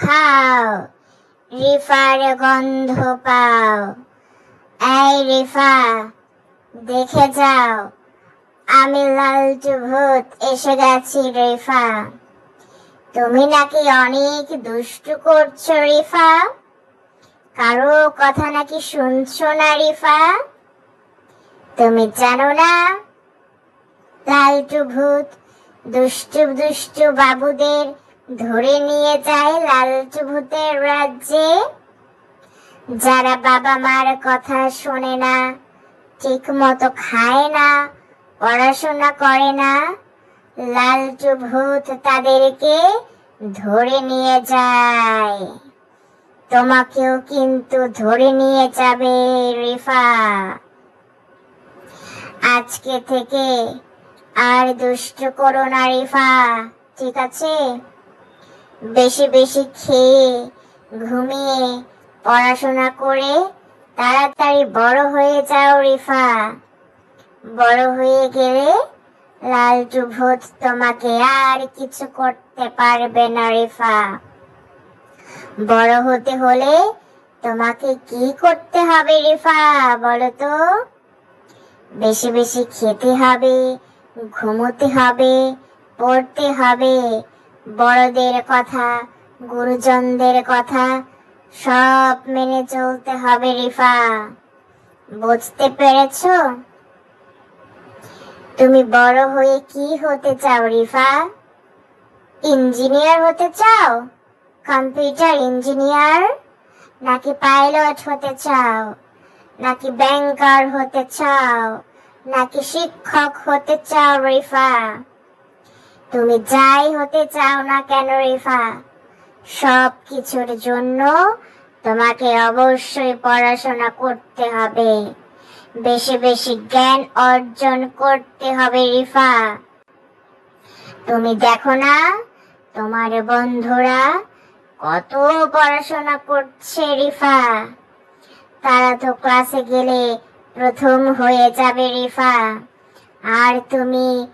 খাও, রিফার গন্ধ পাও। এই রিফা, দেখে যাও, আমি লালটু ভূত, এসে গেছি রিফা। তুমি নাকি অনেক দুষ্টু করছ রিফা? কারও কথা নাকি শুনছো না রিফা? তুমি জানো না, লালটু ভূত, দুষ্টু দুষ্টু বাবুদের ধরে নিয়ে যায় লালটু ভূতের রাজ্যে। যারা বাবা মার কথা শোনে না, ঠিক মতো খায় না, পড়াশোনা করে না লালটু ভূত তাদেরকে ধরে নিয়ে যায়। তোমাকেও কিন্তু ধরে নিয়ে যাবে রিফা। আজকে থেকে আর দুষ্ট করো না রিফা, ঠিক আছে? বেশি বেশি খেয়ে, ঘুমিয়ে, পড়াশোনা করে তাড়াতাড়ি বড় হয়ে যাও রিফা। বড় হয়ে গেলে লালটু ভূত তোমাকে আর কিছু করতে পারবে না রিফা। বড় হতে হলে তোমাকে কি করতে হবে রিফা, বলো তো? বেশি বেশি খেতে হবে, ঘুমোতে হবে, পড়তে হবে বড়দের কথা, গুরুজনদের কথা, সব মেনে চলতে হবে রিফা। বুঝতে পেরেছ? তুমি বড় হয়ে কি হতে চাও রিফা? ইঞ্জিনিয়ার হতে চাও? Computer engineer? নাকি পাইলট হতে চাও? নাকি ব্যাংকার হতে চাও? নাকি শিক্ষক হতে চাও রিফা? তুমি যাই হতে চাও না কেন রিফা? সব কিছুর জন্য তোমাকে অবশ্যই পড়াশোনা করতে হবে। বেশি বেশি জ্ঞান অর্জন করতে হবে রিফা। তুমি দেখো না, তোমার বন্ধুরা কত পড়াশোনা করছে রিফা। তারা তো ক্লাসে গেলে প্রথম হয়ে যাবে রিফা। আর তুমি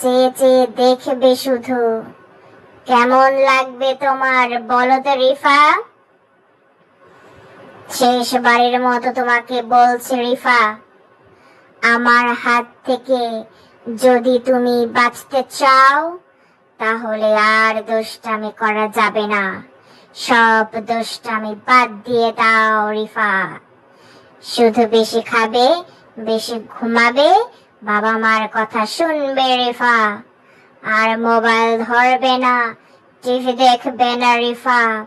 চেয়ে চেয়ে দেখবে শুধু। কেমন লাগবে তোমার বলো তো রিফা? শেষবারের মতো তোমাকে বলছে রিফা, আমার হাত থেকে যদি তুমি বাঁচতে চাও, তাহলে আর দুষ্টামি করা যাবে না। সব দুষ্টামি বাদ দিয়ে দাও রিফা। শুধু বেশি খাবে, বেশি ঘুমাবে বাবা মার কথা শুনবে রিফা। আর মোবাইল ধরবে না, টিভি দেখবে না রিফা।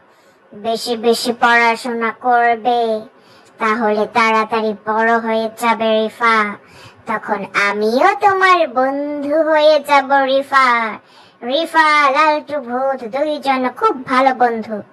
বেশি বেশি পড়াশোনা করবে, তাহলে তাড়াতাড়ি বড় হয়ে যাবে রিফা। তখন আমিও তোমার বন্ধু হয়ে যাব রিফা। রিফা, লালটু ভূত দুইজন খুব ভালো বন্ধু।